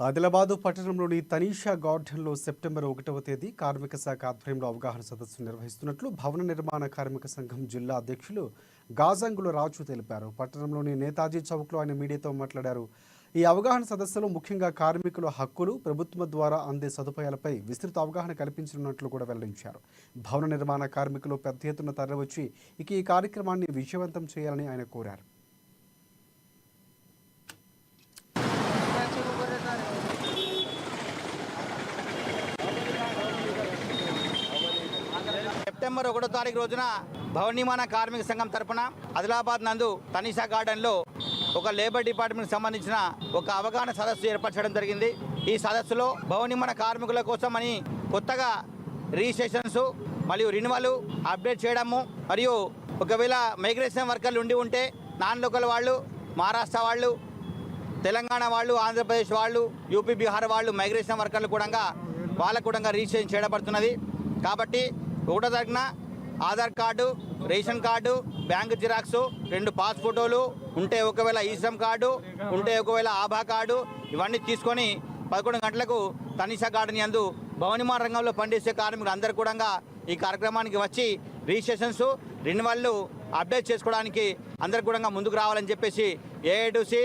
ఆదిలాబాదు పట్టణంలోని తనీషా గార్డెన్లో సెప్టెంబర్ ఒకటవ తేదీ కార్మిక శాఖ ఆధ్వర్యంలో అవగాహన సదస్సు నిర్వహిస్తున్నట్లు భవన నిర్మాణ కార్మిక సంఘం జిల్లా అధ్యక్షులు గాజంగుల రాజు తెలిపారు. పట్టణంలోని నేతాజీ చౌక్లో ఆయన మీడియాతో మాట్లాడారు. ఈ అవగాహన సదస్సులో ముఖ్యంగా కార్మికుల హక్కులు ప్రభుత్వం ద్వారా అందే సదుపాయాలపై విస్తృత అవగాహన కల్పించనున్నట్లు కూడా వెల్లడించారు. భవన నిర్మాణ కార్మికులు పెద్ద ఎత్తున తరలివచ్చి ఇక ఈ కార్యక్రమాన్ని విజయవంతం చేయాలని ఆయన కోరారు. సెప్టెంబర్ ఒకటో తారీఖు రోజున భవన నిర్మాణ కార్మిక సంఘం తరపున ఆదిలాబాద్ నందు తనీషా గార్డెన్లో ఒక లేబర్ డిపార్ట్మెంట్కి సంబంధించిన ఒక అవగాహన సదస్సు ఏర్పరచడం జరిగింది. ఈ సదస్సులో భవన నిర్మాణ కార్మికుల అని కొత్తగా రిజిస్ట్రేషన్స్ మరియు రినివల్ అప్డేట్ చేయడము మరియు ఒకవేళ మైగ్రేషన్ వర్కర్లు ఉండి ఉంటే నాన్ లోకల్ వాళ్ళు మహారాష్ట్ర వాళ్ళు తెలంగాణ వాళ్ళు ఆంధ్రప్రదేశ్ వాళ్ళు యూపీ బీహార్ వాళ్ళు మైగ్రేషన్ వర్కర్లు కూడా వాళ్ళకు కూడా రిజిస్ట్రేషన్ చేయబడుతున్నది. కాబట్టి ఒకటో తారీఖున Aadhaar card ration card bank xerox రెండు పాస్ ఫోటోలు ఉంటే ఒకవేళ ఈశ్రమ్ కార్డు ఉంటే ఒకవేళ ఆభా కార్డు ఇవన్నీ తీసుకొని పదకొండు గంటలకు తనిషా గార్డెన్ యందు భవనిమాన రంగంలో పనిచేసే కార్మికులు అందరూ కూడా ఈ కార్యక్రమానికి వచ్చి రిజిస్ట్రేషన్స్ రెన్యువల్లు అప్డేట్ చేసుకోవడానికి అందరు కూడా ముందుకు రావాలని చెప్పేసి ఏఐడిసి